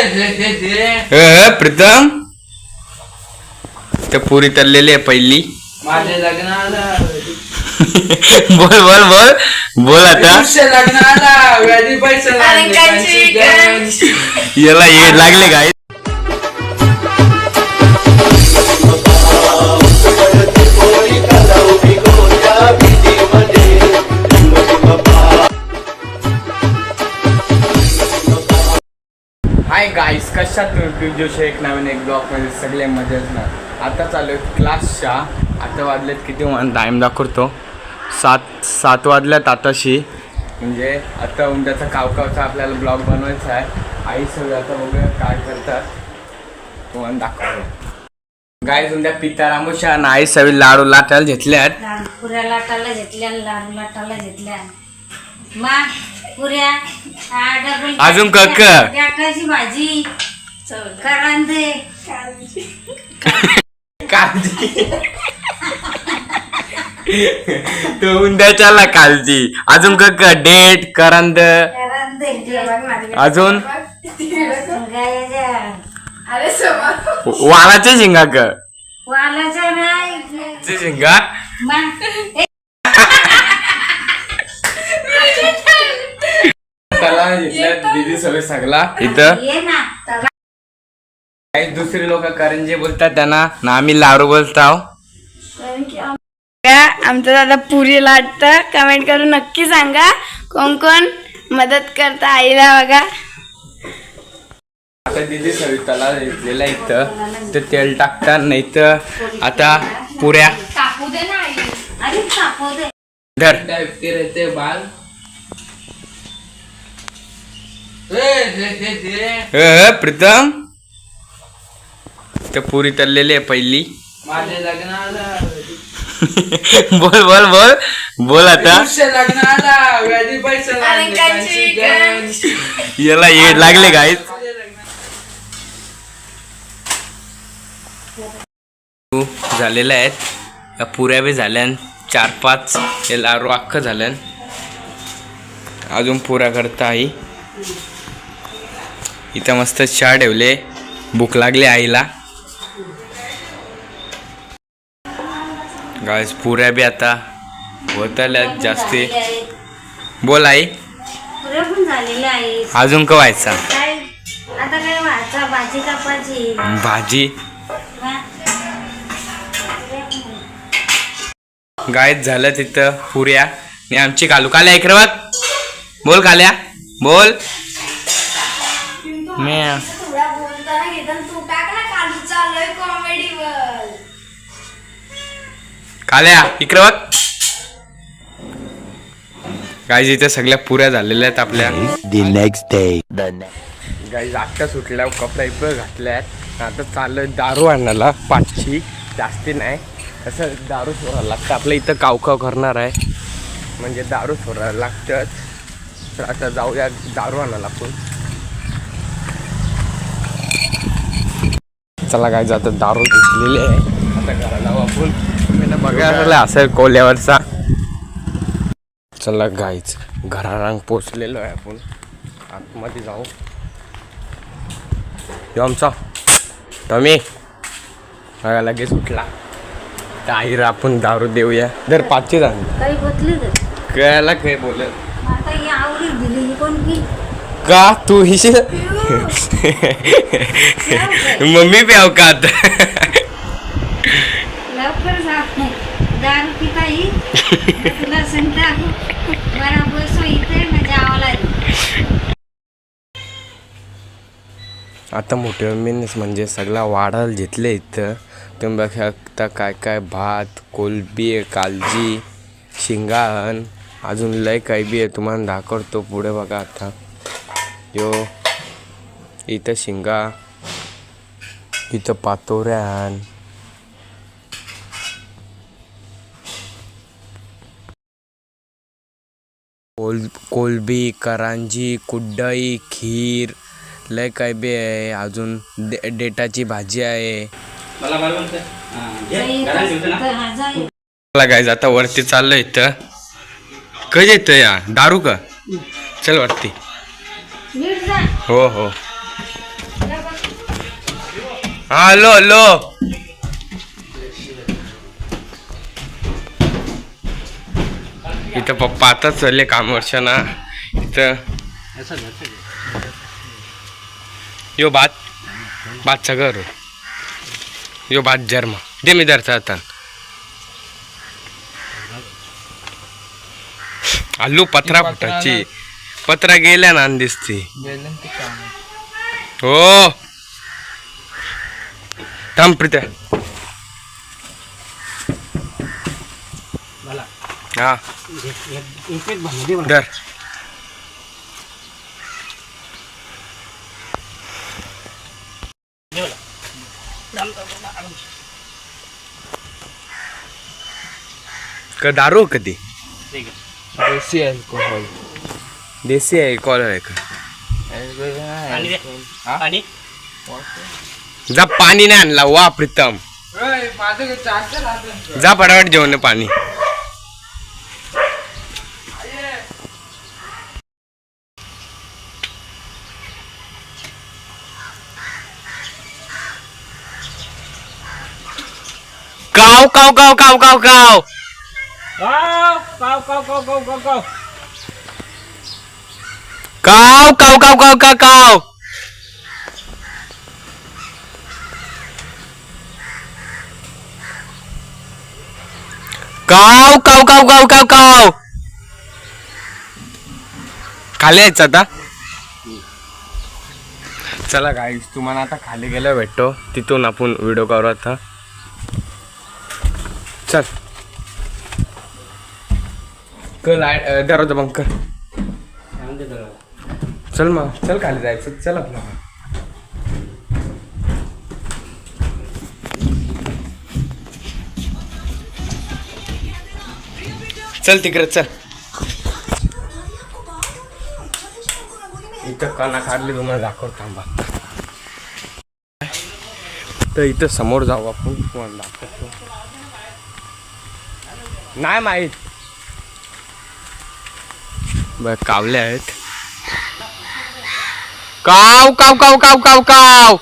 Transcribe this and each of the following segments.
अ, प्रीतम. ते पुरी तळलेली आहे पहिली. माझ्या लग्नाला. बोल बोल बोल. बोल आता. लग्नाला याला येड लागले काय गाईस कशा तुम्ही जोशी एक नवीन एक ब्लॉक म्हणजे सगळे मजेत ना. आता चालू आहे क्लासच्या आता वाजलेत किती? टाईम दाखवतो. सात सात वाजल्यात आताशी. म्हणजे आता उंड्याचा कावकावचा आपल्याला ब्लॉग बनवायचा आहे. आई सगळं आता बघूया काय करतात. तुम्हाला दाखवतो. गाईज उंड्या पिता रामोशा आणि आई सगळी लाडू लाटायला घेतल्यात. लाडू लाटायला घेतल्या लाडू लाटायला घेतल्या. मा पुऱ्या अजून कक्क. बटाट्याची भाजी करांदे. काळजी तो काळजी अजून कक डेट करंद. करांदे. अजून? वालाचे शिंगा क. वालाच्या नाही. शिंगा? त्याला घेतल्यात दीदी सगळे सगळा इथं. ये ना काही दुसरे लोक करंजे बोलतात त्यांना ना आम्ही लाडू बोलताव आमचं दादा पुरी लाटतं कमेंट करून नक्की सांगा. कोण कोण मदत करता आईला बघा. आता दिदी सविताला घेतलेला इथं. ते तेल टाकतात नाही तर आता पुऱ्या. अरे तापव दे. धर बाल अ, प्रीतम. ते पुरी तळलेली आहे पहिली. माझ्या लग्नाला. बोल बोल बोल. बोल आता. तुझ्या लग्नाला व्याधी पैसे लागले, कांची, कांची. याला येड लागले काय माझ्या लग्नाला- झालेल्या आहेत. या पुऱ्या बी झाल्यान चार पाच हे लाडू अख्खं झाल्यान अजून पुऱ्या करता आई. इथं मस्त चहा ठेवले. भूक लागली आईला. गायस पुऱ्या बी आता होतल्यात जास्ती. बोल आई. अजून का व्हायचा भाजी. गायत झालं तिथं पुऱ्या. आणि आमची कालू. काल्या बघ. बोल काल्या. बोल. मी. तुला बोलताना घेताना तू टाक ना कालू चाललोय कॉमेडीवर काल्या इकडे बघ. गाईज इथे सगळ्या पुऱ्या झालेल्या आहेत आपल्या. The next day. The guys आत्ता सुटल्या कपडा इकडे घातल्यात. आता चाललोय दारू आणायला पाचशी. जास्ती नाही. असं दारू सोडायला लागतं. आपलं इथं कावकाव करणार आहे. म्हणजे दारू सोडायला लागतंच. तर आता जाऊया दारू आणायला आपण. चला काय जातं दारू घेतलेली आहे. आता घरा जाऊ आपण पहिला बघायला असं कोल्यावरचा. चला गाईच घरारांग पोचलेलो आहे आपण. आतमध्ये जाऊ. यो आमचा. टॉमी. बघा लगेच उठला. आईला आपण दारू देऊया. दर पाचशे झाले. काही कळायला काय बोलत. आता ही दिली ही कोण की तू हिशी मम्मी प्याव का आता लवकर जा दारू पिता तुला सांगता बराबर सो इथे ना जावं लागेल आता मोठे मम्मीनेच म्हणजे सगळा वाढायला घेतले इथं. तुम्ही बघता काय काय भात कोलबी आहे कालजी शिंगाण अजून लय काही बी आहे तुम्हाला दाखवतो पुढे बघा आता. यो इथं शिंगा इथं पातोऱ्यान. कोल कोलबी करांजी कुड्डाई खीर लय काय बी आहे. अजून डे डेटाची भाजी आहे. मला काय आता वरती चाललं इथं. कधी येतं या? दारू का? चल वरती. हो हो. हा हॅलो हॅलो इथं पप्पा आताच चालले कामावरच्या ना. इथं. यो भात बात घर. यो भात जर्मा. दे मी दरचा आता. आलू पत्रा फुटाची पत्रा गेल्या ना दिसती हो. थांब प्रीत्या. हा. धर. का दारू कधी? देशी अल्कोहोल. देसी आहे कॉल आहे का? जा पाणी नाही आणला वा प्रीतम. जा फटाफट जेवण पाणी. काव काव काव काव काव काव काव. काव काव काव काव काव काव. काव काव काव काव काव खाली यायचं आता? चला काय तुम्हाला आता खाली गेलं भेटतो. तिथून आपण व्हिडिओ करू आता चल. कर लाइट अं, दरवाजा बंद कर. चल मग. चल खाली जायचं. चल आपलं. चल तिकडे चल. इथं कणा काढली तुम्हाला दाखव थांबा. तर इथं समोर जाऊ आपण तुम्हाला दाखवतो. नाही माहीत. बर कावले आहेत. काव काव काव काव काव काव.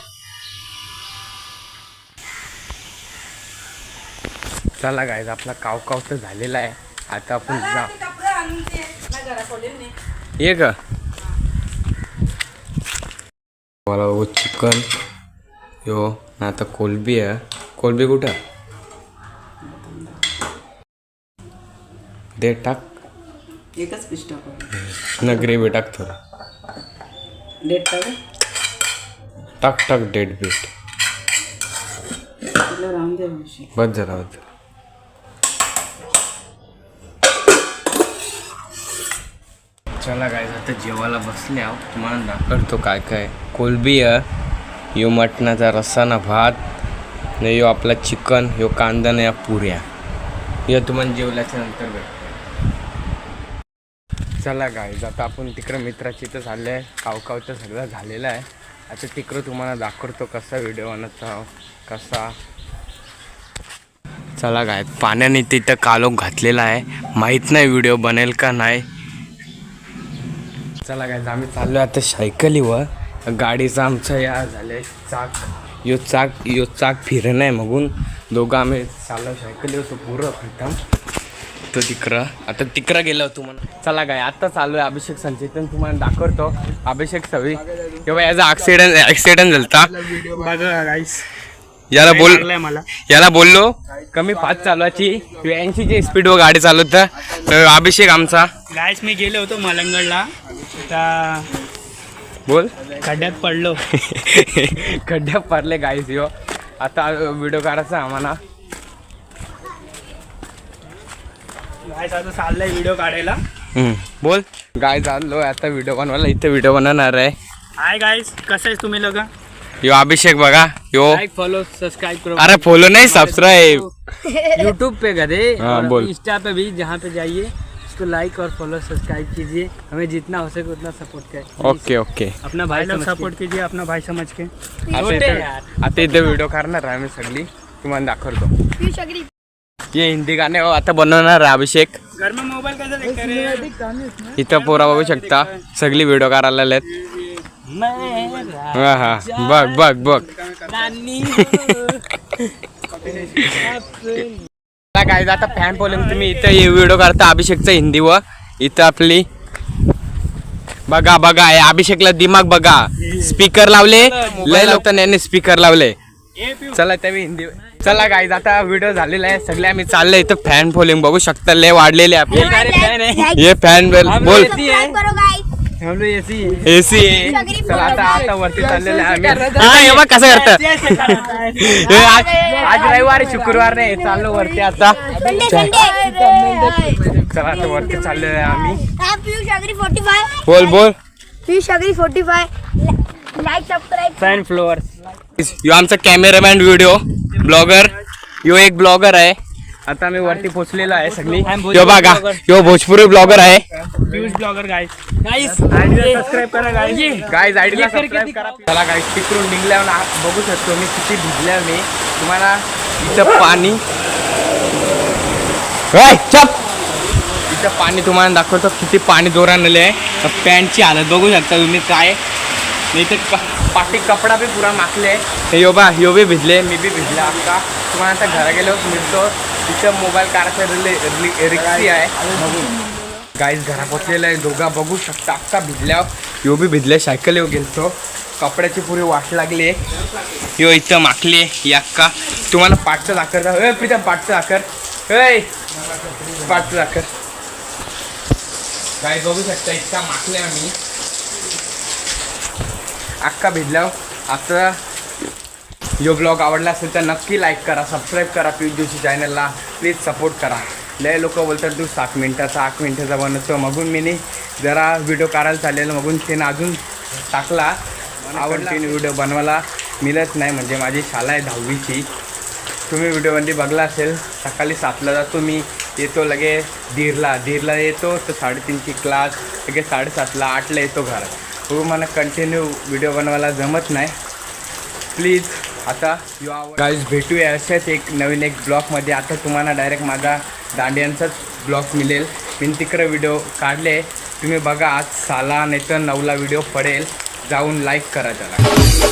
चला गायज आपला काव काव तर झालेला आहे. आता आपण जा. ये का मला वो चिकन यो ना आता कोलबी आहे. कोलबी कुठं? दे टाक. एकच पीस टाकू ना ग्रेव्ही टाक थोडं. डेट टाकू. टाक टाक डेट बीट तिला राहून दे मावशी बस झाला बस झाला. चला काय आता जेवायला बसले आहो तुम्हाला दाखवतो काय काय. कोलबी आहे यो मटणाचा रस्सा ना भात न यो आपला चिकन यो कांदा ना या पुऱ्या. यो तुम्हाला जेवल्याच्या नंतर भेटतो. चला गाईज आता आपण तिकडं मित्राची तर झालं आहे कावकावचं सगळं झालेलं आहे. आता तिकडं तुम्हाला दाखवतो कसा व्हिडिओ बनवता कसा. चला गाय पाण्याने तिथं कालोख घातलेला आहे. माहीत नाही व्हिडिओ बनेल का नाही. चला काय आम्ही चाललो आता सायकलीवर. गाडीचा आमचा या झाले चाक. यो चाक यो चाक फिरणं आहे मगून. दोघं आम्ही चाललो सायकलीवर तो पुरं फिरताम तो तिकडं. आता तिकडं गेलो होतो म्हणून चला काय आता चालू आहे अभिषेक संचेतन तुम्हाला दाखवतो. अभिषेक सवी. तेव्हा याचा ऍक्सिडेंट ऍक्सिडेंट झालता? बघा गाईस याला बोल मला. याला बोललो. कमी फास्ट चालवायची ऐंशीची स्पीडवर गाडी चालवत तर अभिषेक आमचा. गाईस मी गेलो होतो मलंगडला. त्या बोल. खड्ड्यात पडलो. खड्ड्यात पडले गाईस यो. आता व्हिडिओ काढायचा आम्हाला. गाईस आता चाललाय व्हिडिओ काढायला. हम्म, बोल. गाय चाललो आता व्हिडिओ बनवायला. इथे व्हिडिओ बनवणार आहे. हाय गाईस कसं आहेस तुम्ही लोक? यो अभिषेक बघा. यो. लाइक फॉलो सब्सक्राइब करो. अरे फॉलो नाही सबस्क्राईब यूट्यूब पे गधे. हाँ, बोल। इंस्टा पे भी जहाँ पे जाइए उसको लाइक और फॉलो सब्सक्राइब कीजिए। हमें जितना हो सके उतना सपोर्ट करें। ओके ओके अपना भाई लोग सपोर्ट कीजिए अपना भाई समझ के. आता इथे व्हिडिओ करणार आहे आम्ही सगळी. तुम्हाला दाखवतो. ये हिंदी गाणे हो, आता बनवणार अभिषेक. इथं पोरा बघू शकता सगळी व्हिडिओ करायला आलेत. हा हा. बघ बघ बघ. काय आता फॅन फॉलोइंग तुम्ही इथं हे व्हिडिओ करता अभिषेकचा हिंदी व इथं आपली. बघा बघा हे अभिषेकला दिमाग बघा. स्पीकर लावले लय लोक यांनी स्पीकर लावले. चला त्या हिंदी चला गाईज आता व्हिडिओ झालेला आहे. सगळे आम्ही चाललोय इथं फॅन फॉलोइंग बघू शकता लय वाढलेले आपले. हे फॅन बोल हम लोग ऐसे हैं। एसी चला आता आता वरती चाललेलं आहे आम्ही. हा हे बघ कसं करत. हे आज आज रविवार शुक्रवार नाही. चाललो वरती आता. चला. आता वरती चाललेलं आहे आम्ही बोल बोल. फैन फ्लोअर यो आमचा कॅमेरामॅन व्हिडिओ ब्लॉगर. यो एक ब्लॉगर आहे. आता आम्ही वरती पोहोचलेलो आहे सगळी. यो बघा यो भोजपुरी ब्लॉगर आहे. Views blogger guys guys subscribe करा गाइस गाईज आयडीला सबस्क्राईब करा. चला गाईज तिकडून निघल्यावर बघू शकतो मी किती भिजल्या मी. तुम्हाला इथं पाणी चप! इथं पाणी तुम्हाला दाखवतो किती पाणी जोरान आले आहे पॅन्टची हालत बघू शकता तुम्ही काय. नाही तर क- पाठी कपडा बी पुरा माखले. हे यो बा यो बी भिजले. मी बी भिजले आता तुम्हाला आता घरा गेल्यावर मिळतो. तिथं मोबाईल काढायचा रिले रिक्सी आहे. गाईज घरा पोचलेला आहे. दोघा बघू शकता. अक्का भिजल्यावर यो बी भिजले सायकल येऊ गेलतो. कपड्याची पुरी वाट लागली. यो इथं माखली ही अक्का. तुम्हाला पाठचं दाखर ए प्रीतम पाठचं दाखर ए पाठचं दाखर गाय बघू शकता इतका माखले आम्ही. अख्खा भिजल्यावर आता यो ब्लॉग आवडला असेल तर नक्की लाईक करा सबस्क्राईब करा पीठ जोशी चॅनलला प्लीज सपोर्ट करा. लय लोक बोलतात तू सात मिनटाचा आठ मिनटाचा बनवतो. मगून मी जरा व्हिडिओ काढायला चाललेलं. मगून त्यानं अजून टाकला. आवडला व्हिडिओ बनवायला मिळत नाही. म्हणजे माझी शाळा आहे दहावीची. तुम्ही व्हिडिओमध्ये बघला असेल सकाळी सातला जातो मी येतो लगे दीरला. दीरला येतो तर साडेतीनची क्लास लगे साडेसातला आठला येतो घरात. हो मला कंटिन्यू व्हिडिओ बनवायला जमत नाही. प्लीज आता यू गाईज भेटूया अशाच एक नवीन एक ब्लॉगमध्ये आता तुम्हाला डायरेक्ट माझा दांडियांचाच ब्लॉग मिळेल. मी तिकडे व्हिडिओ काढले. तुम्ही बघा आज साला नाही तर नऊला व्हिडिओ पडेल. जाऊन लाईक करा त्याला.